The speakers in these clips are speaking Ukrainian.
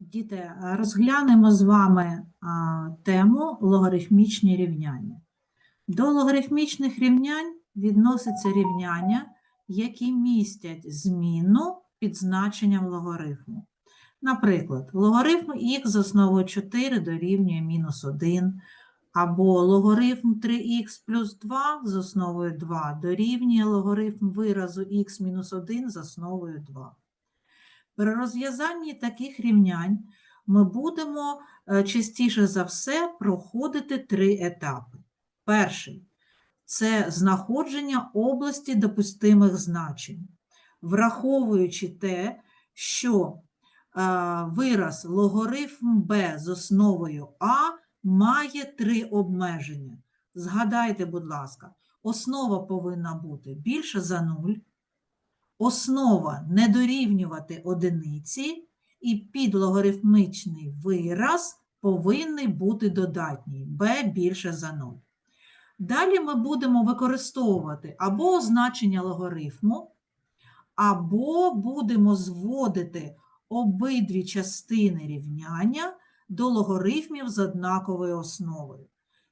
Діти, розглянемо з вами а, тему логарифмічні рівняння. До логарифмічних рівнянь відносяться рівняння, які містять зміну під значенням логарифму. Наприклад, логарифм х з основою 4 дорівнює мінус 1, або логарифм 3х плюс 2 з основою 2 дорівнює логарифм виразу х мінус 1 з основою 2. При розв'язанні таких рівнянь ми будемо е, частіше за все проходити три етапи. Перший це знаходження області допустимих значень, враховуючи те, що е, вираз логарифм b з основою а має три обмеження. Згадайте, будь ласка, основа повинна бути більше за 0, основа не дорівнювати одиниці, і підлогарифмічний вираз повинний бути додатній b більше за 0. Далі ми будемо використовувати або означення логарифму, або будемо зводити обидві частини рівняння до логарифмів з однаковою основою.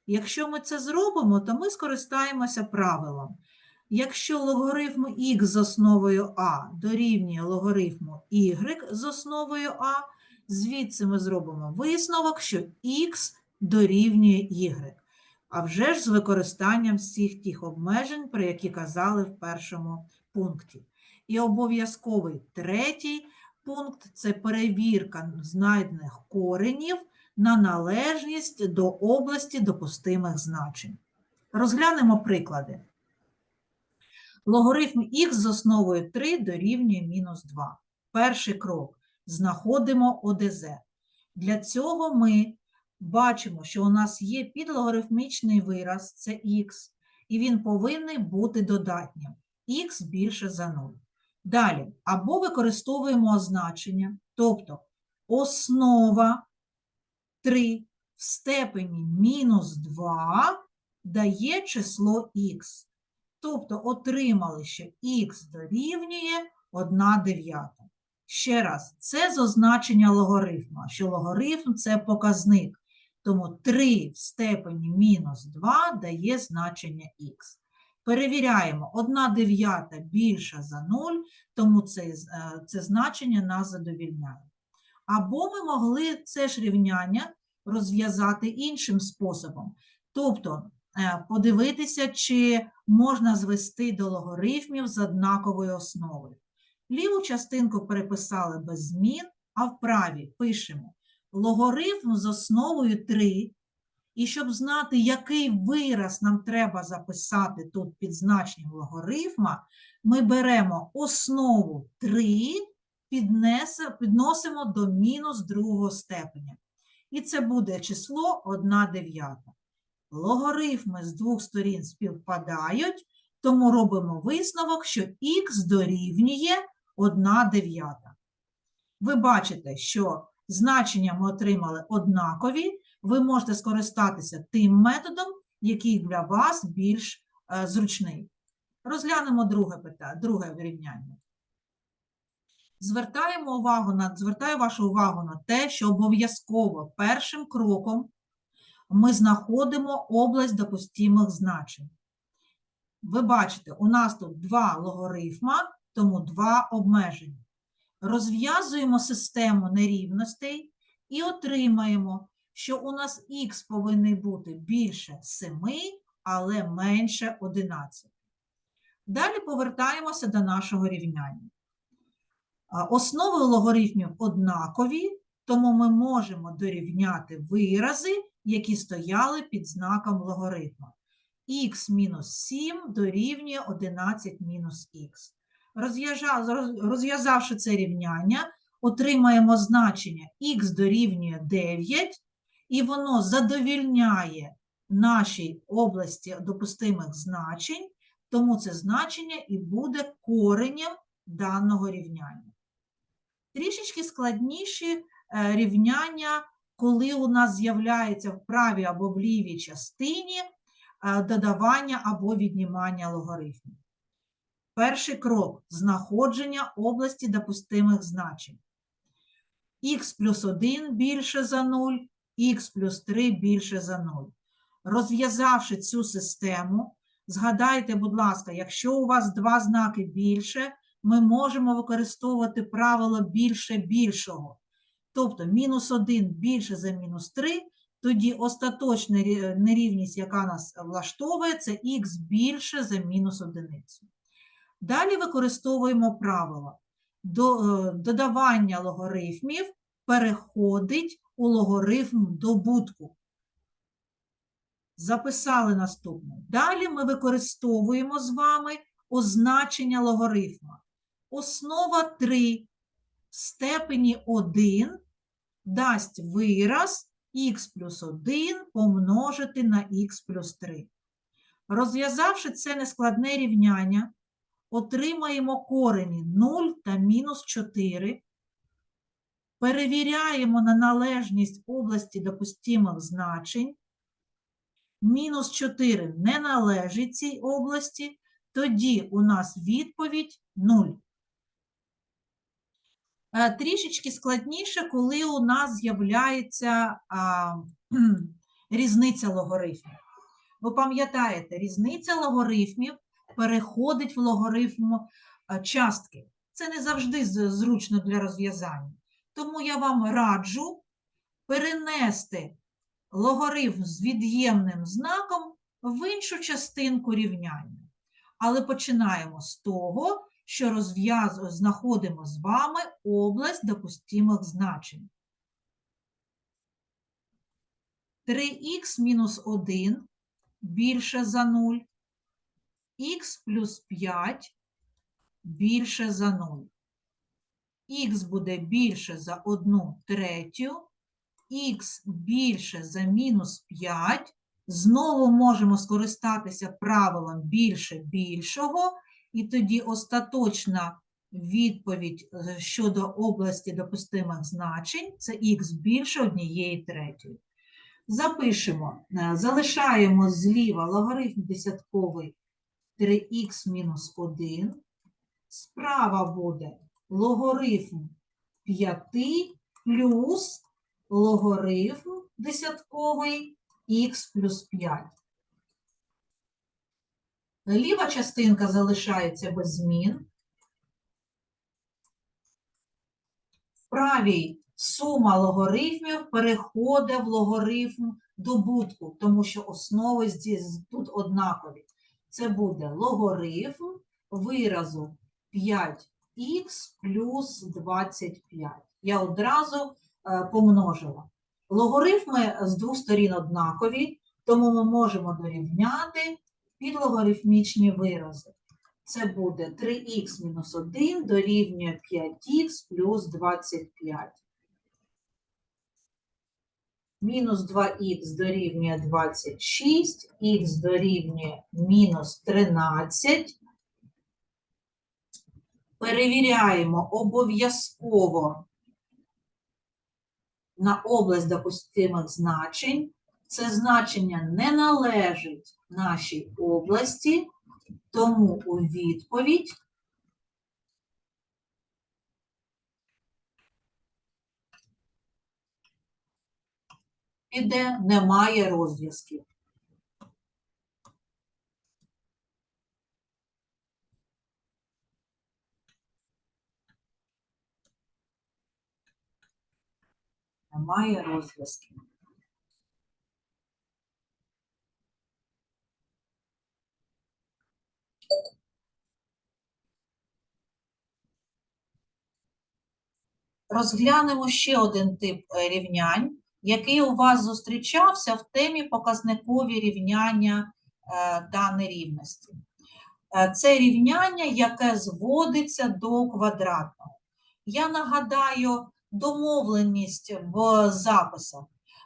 Якщо ми це зробимо, то ми скористаємося правилом. Якщо логарифм х з основою а дорівнює логарифму y з основою а, звідси ми зробимо висновок, що х дорівнює y. А вже ж з використанням всіх тих обмежень, про які казали в першому пункті. І обов'язковий третій пункт це перевірка знайдених коренів на належність до області допустимих значень. Розглянемо приклади. Логарифм х з основою 3 дорівнює мінус 2. Перший крок. Знаходимо ОДЗ. Для цього ми бачимо, що у нас є підлогарифмічний вираз, це х, і він повинен бути додатнім. х більше за 0. Далі, або використовуємо означення, тобто основа 3 в степені мінус 2 дає число х. Тобто отримали, що х дорівнює 1 дев'ята. Ще раз, це з означення логарифма, що логарифм – це показник. Тому 3 в степені мінус 2 дає значення х. Перевіряємо, 1 дев'ята більша за 0, тому це, е, це значення нас задовільняє. Або ми могли це ж рівняння розв'язати іншим способом. Тобто подивитися, чи можна звести до логарифмів з однаковою основою. Ліву частинку переписали без змін, а в правій пишемо логарифм з основою 3. І щоб знати, який вираз нам треба записати тут під значенням логарифма, ми беремо основу 3, піднесе, підносимо до мінус другого степеня. І це буде число 1 дев'ята. Логарифми з двох сторін співпадають, тому робимо висновок, що х дорівнює 1 дев'ята. Ви бачите, що значення ми отримали однакові, ви можете скористатися тим методом, який для вас більш е, зручний. Розглянемо друге питання, друге рівняння. Звертаємо увагу на, звертаю вашу увагу на те, що обов'язково першим кроком ми знаходимо область допустимих значень. Ви бачите, у нас тут два логарифма, тому два обмеження. Розв'язуємо систему нерівностей і отримаємо, що у нас х повинен бути більше 7, але менше 11. Далі повертаємося до нашого рівняння. Основи логарифмів однакові, тому ми можемо дорівняти вирази, які стояли під знаком логарифма. х мінус 7 дорівнює 11 мінус х. Розв'язавши це рівняння, отримаємо значення х дорівнює 9, і воно задовільняє нашій області допустимих значень, тому це значення і буде коренем даного рівняння. Трішечки складніші е, рівняння, коли у нас з'являється в правій або в лівій частині е, додавання або віднімання логарифмів. Перший крок знаходження області допустимих значень. х плюс 1 більше за 0, х плюс 3 більше за 0. Розв'язавши цю систему, згадайте, будь ласка, якщо у вас два знаки більше, ми можемо використовувати правило більше більшого. Тобто мінус 1 більше за мінус 3, тоді остаточна нерівність, яка нас влаштовує, це х більше за мінус одиницю. Далі використовуємо правило. Е, додавання логарифмів переходить у логарифм добутку. Записали наступне. Далі ми використовуємо з вами означення логарифма. Основа 3 в степені 1 дасть вираз х плюс 1 помножити на х плюс 3. Розв'язавши це нескладне рівняння, отримаємо корені 0 та мінус 4. Перевіряємо на належність області допустимих значень. Мінус 4 не належить цій області, тоді у нас відповідь 0. Е, Трішечки складніше, коли у нас з'являється різниця логарифмів. Ви пам'ятаєте, різниця логарифмів переходить в логарифм частки. Це не завжди зручно для розв'язання. Тому я вам раджу перенести логарифм з від'ємним знаком в іншу частинку рівняння. Але починаємо з того, що розв'яз... знаходимо з вами область допустимих значень. 3х мінус 1 більше за 0, х плюс 5 більше за 0. х буде більше за 1 третю, х більше за мінус 5. Знову можемо скористатися правилом більше більшого, і тоді остаточна відповідь е, щодо області допустимих значень це х більше однієї третьої. Запишемо, е, залишаємо зліва логарифм десятковий 3х мінус 1. Справа буде логарифм 5 плюс логарифм десятковий х плюс 5. Ліва частинка залишається без змін. В правій сума логарифмів переходить в логарифм добутку, тому що основи тут однакові. Це буде логарифм виразу 5х плюс 25. Я одразу е, помножила. Логарифми з двох сторін однакові, тому ми можемо дорівняти підлогарифмічні вирази. Це буде 3х мінус 1 дорівнює 5х плюс 25. Мінус 2х дорівнює 26, х дорівнює мінус 13. Перевіряємо обов'язково на область допустимих значень. Це значення не належить нашій області, тому у відповідь піде немає розв'язків. Немає розв'язків. Розглянемо ще один тип е, рівнянь, який у вас зустрічався в темі показникові рівняння е, та нерівності. Е, Це рівняння, яке зводиться до квадратного. Я нагадаю домовленість в записах.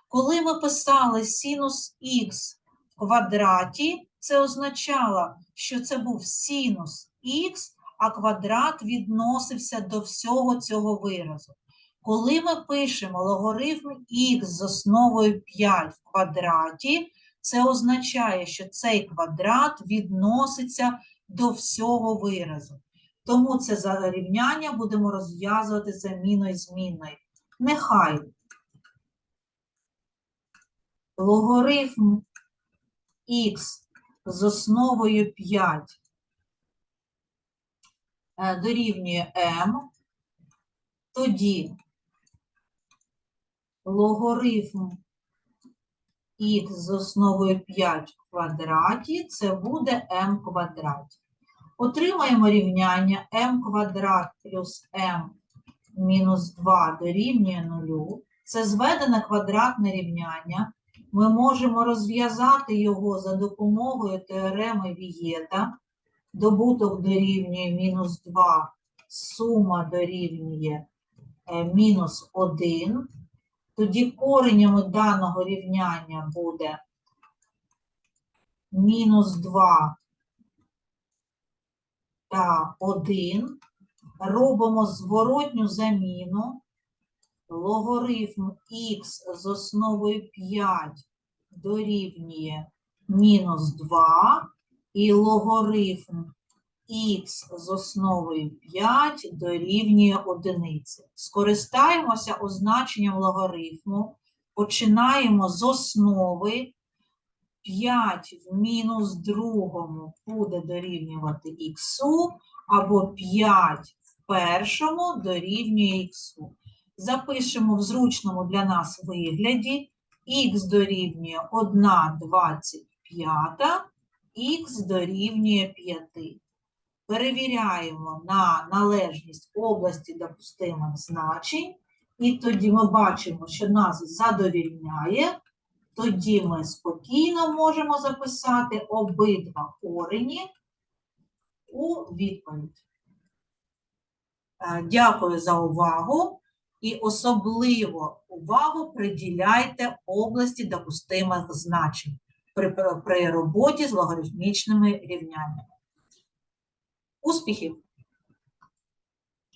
Коли ми писали синус х в квадраті, це означало, що це був синус х, а квадрат відносився до всього цього виразу. Коли ми пишемо логарифм х з основою 5 в квадраті, це означає, що цей квадрат відноситься до всього виразу. Тому це за рівняння будемо розв'язувати заміною змінною. Нехай логарифм х з основою 5 е, дорівнює m, тоді логарифм х з основою 5 в квадраті, це буде m квадраті. Отримаємо рівняння m квадрат плюс m мінус 2 дорівнює 0. Це зведене квадратне рівняння. Ми можемо розв'язати його за допомогою теореми Вієта. Добуток дорівнює мінус 2, сума дорівнює е, мінус 1. Тоді коренями даного рівняння буде мінус 2 та 1. Робимо зворотню заміну. Логарифм х з основою 5 дорівнює мінус 2, і логарифм х з основою 5 дорівнює 1. Скористаємося означенням логарифму. Починаємо з основи. 5 в мінус другому буде дорівнювати х, або 5 в першому дорівнює х. Запишемо в зручному для нас вигляді х дорівнює 1,25, х дорівнює 5. Перевіряємо на належність області допустимих значень, і тоді ми бачимо, що нас задовільняє. Тоді ми спокійно можемо записати обидва корені у відповідь. Е, Дякую за увагу і особливо увагу приділяйте області допустимих значень при, при роботі з логарифмічними рівняннями. Успіхів!